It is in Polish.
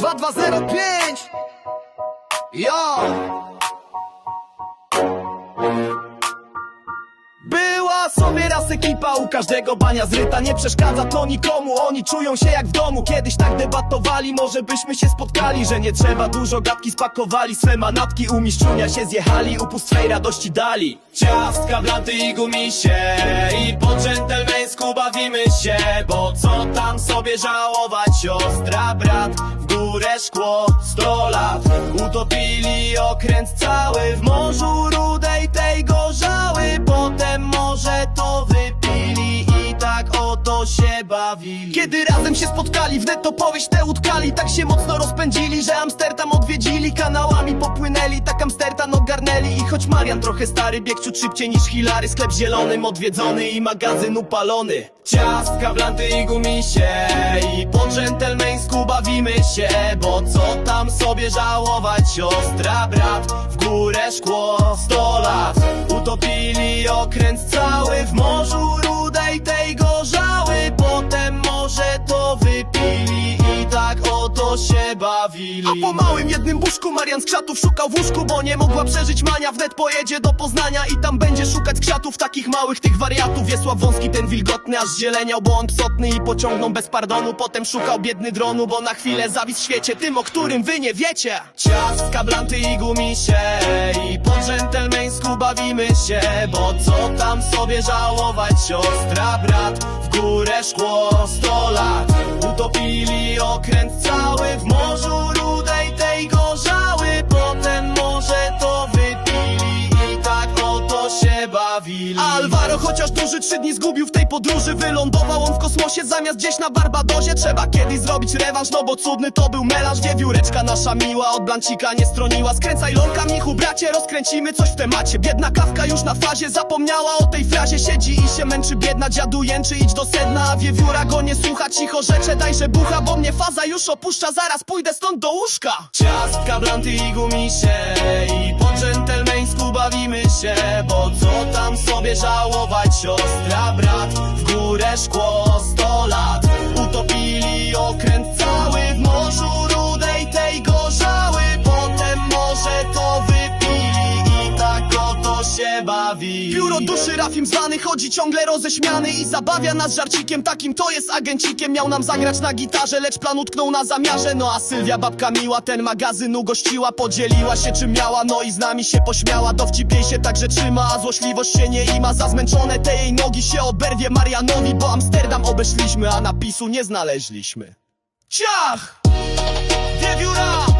2205 Yo. Była sobie raz ekipa, u każdego bania zryta. Nie przeszkadza to nikomu, oni czują się jak w domu. Kiedyś tak debatowali, może byśmy się spotkali Że nie trzeba dużo gadki spakowali. Swe manatki u mistrzunia się zjechali Upust swej radości dali. Ciastka, blanty i gumisie I po dżentelmeńsku bawimy się Bo co tam sobie żałować Siostra, brat, górę szkło Sto lat utopili okręt cały W morzu bawili. Kiedy razem się spotkali, w netto powieść tę utkali. Tak się mocno rozpędzili, że Amsterdam odwiedzili. Kanałami popłynęli, tak Amsterdam ogarnęli. I choć Marian trochę stary, biegł ciut szybciej niż Hilary. Sklep zielonym odwiedzony i magazyn upalony. Ciastka, blanty i gumisie I po dżentelmeńsku bawimy się Bo co tam sobie żałować? Siostra, brat, w górę szkło Sto lat. Utopili okręt cały W morzu A po małym jednym buszku Marian z krzatów szukał w łóżku Bo nie mogła przeżyć. Mania Wnet pojedzie do Poznania I tam będzie szukać krzatów Takich małych tych wariatów. Wiesław Wąski ten wilgotny Aż zieleniał, bo on psotny I pociągnął bez pardonu. Potem szukał biedny dronu Bo na chwilę zawisł w świecie Tym, o którym wy nie wiecie. Ciastka, blanty i gumisie I po dżentelmeńsku bawimy się Bo co tam sobie żałować Siostra, brat, w górę szkło Sto lat. Utopili okręt cały bawili Alvaro chociaż duży trzy dni zgubił w tej podróży. Wylądował on w kosmosie zamiast gdzieś na Barbadosie. Trzeba kiedyś zrobić rewanż, no bo cudny to był melanż Wiewióreczka nasza miła, od blancika nie stroniła. Skręcaj lolka, Michu, bracie, rozkręcimy coś w temacie. Biedna kawka już na fazie zapomniała o tej frazie. Siedzi i się męczy, biedna dziadu jęczy, idź do sedna. A wiewióra go nie słucha, cicho rzecze, dajże bucha Bo mnie faza już opuszcza, zaraz pójdę stąd do łóżka. Ciastka, blanty i gumisie I po bawimy się Bo co tam sobie żałować Siostra, brat, w górę szkło Sto się bawi Biuro duszy Rafim zwany chodzi ciągle roześmiany I zabawia nas żarcikiem takim to jest agencikiem. Miał nam zagrać na gitarze, lecz plan utknął na zamiarze. No a Sylwia babka miła ten magazyn ugościła Podzieliła się czym miała, no i z nami się pośmiała Dowcip jej się także trzyma, a złośliwość się nie ima. Za zmęczone te jej nogi się oberwie Marianowi Bo Amsterdam obeszliśmy, a napisu nie znaleźliśmy. Ciach! Wiewióra!